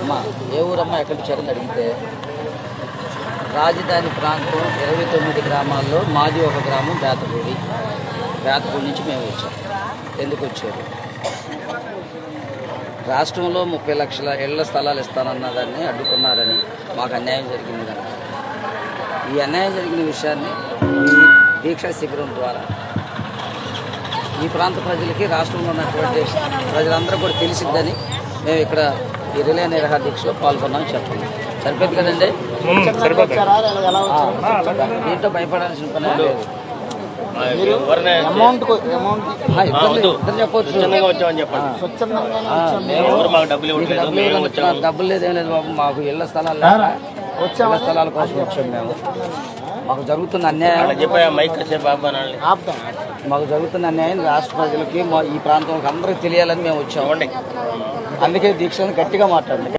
అమ్మా ఏ ఊరమ్మా ఎక్కడి నుంచి అడిగితే? రాజధాని ప్రాంతం ఇరవై తొమ్మిది గ్రామాల్లో మాది ఒక గ్రామం బేతపూడి. బేతపూడి నుంచి మేము వచ్చాం. ఎందుకు వచ్చారు? రాష్ట్రంలో ముప్పై లక్షల ఇళ్ళ స్థలాలు ఇస్తానన్నదాన్ని అడ్డుకున్నారని మాకు అన్యాయం జరిగింది కనుక ఈ అన్యాయం జరిగిన విషయాన్ని ఈ దీక్షా శిబిరం ద్వారా ఈ ప్రాంత ప్రజలకి రాష్ట్రంలో ఉన్నటువంటి ప్రజలందరూ కూడా తెలిసిద్దని మేము ఇక్కడ ఈ రిలే నిరహార దీక్షలో పాల్గొన్నాం చెప్పండి. సరిపోయింది కదండి? దీంట్లో భయపడాల్సిన పని ఏం లేదు. డబ్బులు లేదేం లేదు బాబు. మాకు ఇళ్ళ స్థలాలు ఇళ్ళ స్థలాల కోసం వచ్చాము మేము. మాకు జరుగుతున్న అన్యాయం మైక్ జరుగుతున్న అన్యాయం రాష్ట్ర ప్రజలకి మా ఈ ప్రాంతంలో అందరికీ తెలియాలని మేము వచ్చాము అందుకే దీక్షను గట్టిగా మాట్లాడండి.